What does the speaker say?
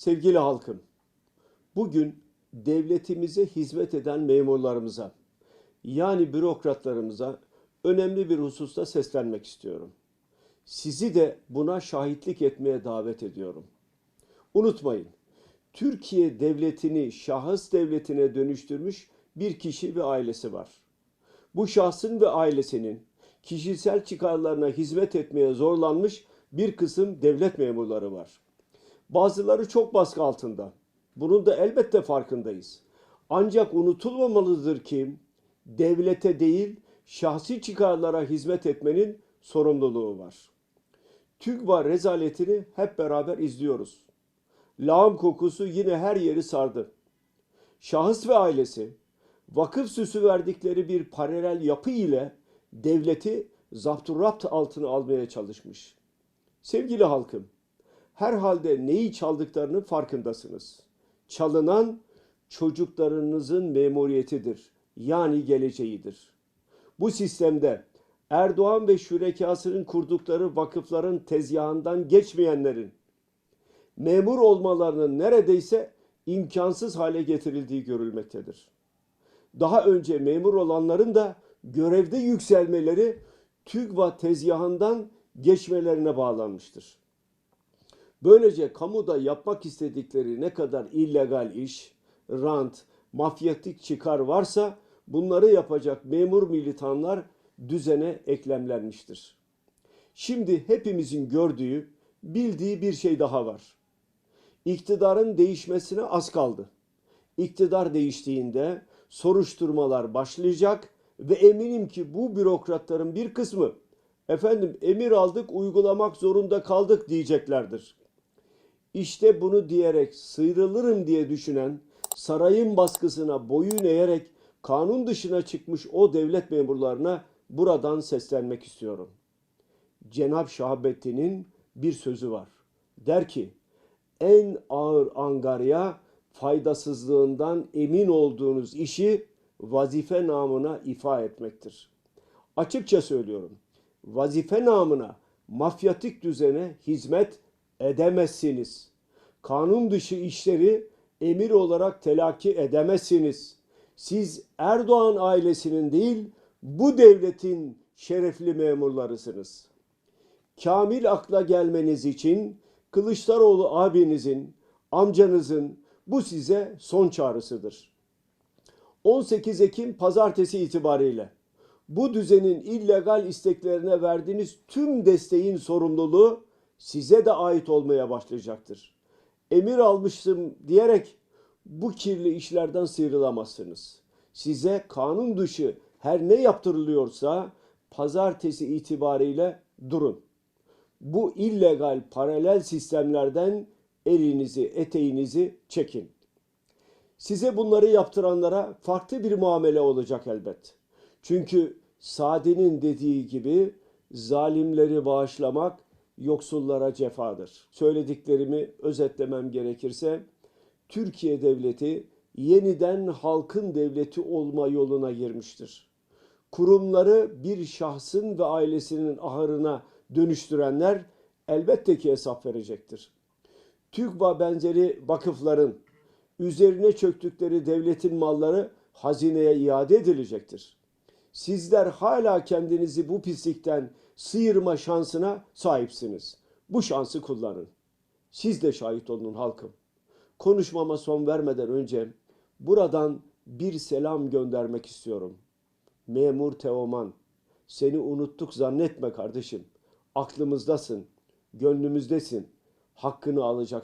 Sevgili halkım, bugün devletimize hizmet eden memurlarımıza, yani bürokratlarımıza önemli bir hususta seslenmek istiyorum. Sizi de buna şahitlik etmeye davet ediyorum. Unutmayın, Türkiye devletini şahıs devletine dönüştürmüş bir kişi ve ailesi var. Bu şahsın ve ailesinin kişisel çıkarlarına hizmet etmeye zorlanmış bir kısım devlet memurları var. Bazıları çok baskı altında. Bunun da elbette farkındayız. Ancak unutulmamalıdır ki devlete değil şahsi çıkarlara hizmet etmenin sorumluluğu var. TÜGVA rezaletini hep beraber izliyoruz. Lağım kokusu yine her yeri sardı. Şahıs ve ailesi vakıf süsü verdikleri bir paralel yapı ile devleti zapturapt altına almaya çalışmış. Sevgili halkım, herhalde neyi çaldıklarının farkındasınız. Çalınan çocuklarınızın memuriyetidir. Yani geleceğidir. Bu sistemde Erdoğan ve şürekasının kurdukları vakıfların tezgahından geçmeyenlerin memur olmalarının neredeyse imkansız hale getirildiği görülmektedir. Daha önce memur olanların da görevde yükselmeleri TÜGVA tezgahından geçmelerine bağlanmıştır. Böylece kamuda yapmak istedikleri ne kadar illegal iş, rant, mafyatik çıkar varsa bunları yapacak memur militanlar düzene eklemlenmiştir. Şimdi hepimizin gördüğü, bildiği bir şey daha var. İktidarın değişmesine az kaldı. İktidar değiştiğinde soruşturmalar başlayacak ve eminim ki bu bürokratların bir kısmı efendim emir aldık uygulamak zorunda kaldık diyeceklerdir. İşte bunu diyerek sıyrılırım diye düşünen sarayın baskısına boyun eğerek kanun dışına çıkmış o devlet memurlarına buradan seslenmek istiyorum. Cenab Şahabettin'in bir sözü var. Der ki en ağır angarya faydasızlığından emin olduğunuz işi vazife namına ifa etmektir. Açıkça söylüyorum. Vazife namına mafyatik düzene hizmet edemezsiniz. Kanun dışı işleri emir olarak telakki edemezsiniz. Siz Erdoğan ailesinin değil, bu devletin şerefli memurlarısınız. Kamil akla gelmeniz için Kılıçdaroğlu abinizin, amcanızın bu size son çağrısıdır. 18 Ekim pazartesi itibariyle bu düzenin illegal isteklerine verdiğiniz tüm desteğin sorumluluğu size de ait olmaya başlayacaktır. Emir almıştım diyerek bu kirli işlerden sıyrılamazsınız. Size kanun dışı her ne yaptırılıyorsa pazartesi itibariyle durun. Bu illegal paralel sistemlerden elinizi, eteğinizi çekin. Size bunları yaptıranlara farklı bir muamele olacak elbet. Çünkü Sadi'nin dediği gibi zalimleri bağışlamak yoksullara cefadır. Söylediklerimi özetlemem gerekirse Türkiye devleti yeniden halkın devleti olma yoluna girmiştir. Kurumları bir şahsın ve ailesinin ahırına dönüştürenler elbette ki hesap verecektir. TÜGVA benzeri vakıfların üzerine çöktükleri devletin malları hazineye iade edilecektir. Sizler hala kendinizi bu pislikten sıyırma şansına sahipsiniz. Bu şansı kullanın. Siz de şahit olun halkım. Konuşmama son vermeden önce buradan bir selam göndermek istiyorum. Memur Teoman, seni unuttuk zannetme kardeşim. Aklımızdasın, gönlümüzdesin. Hakkını alacaksın.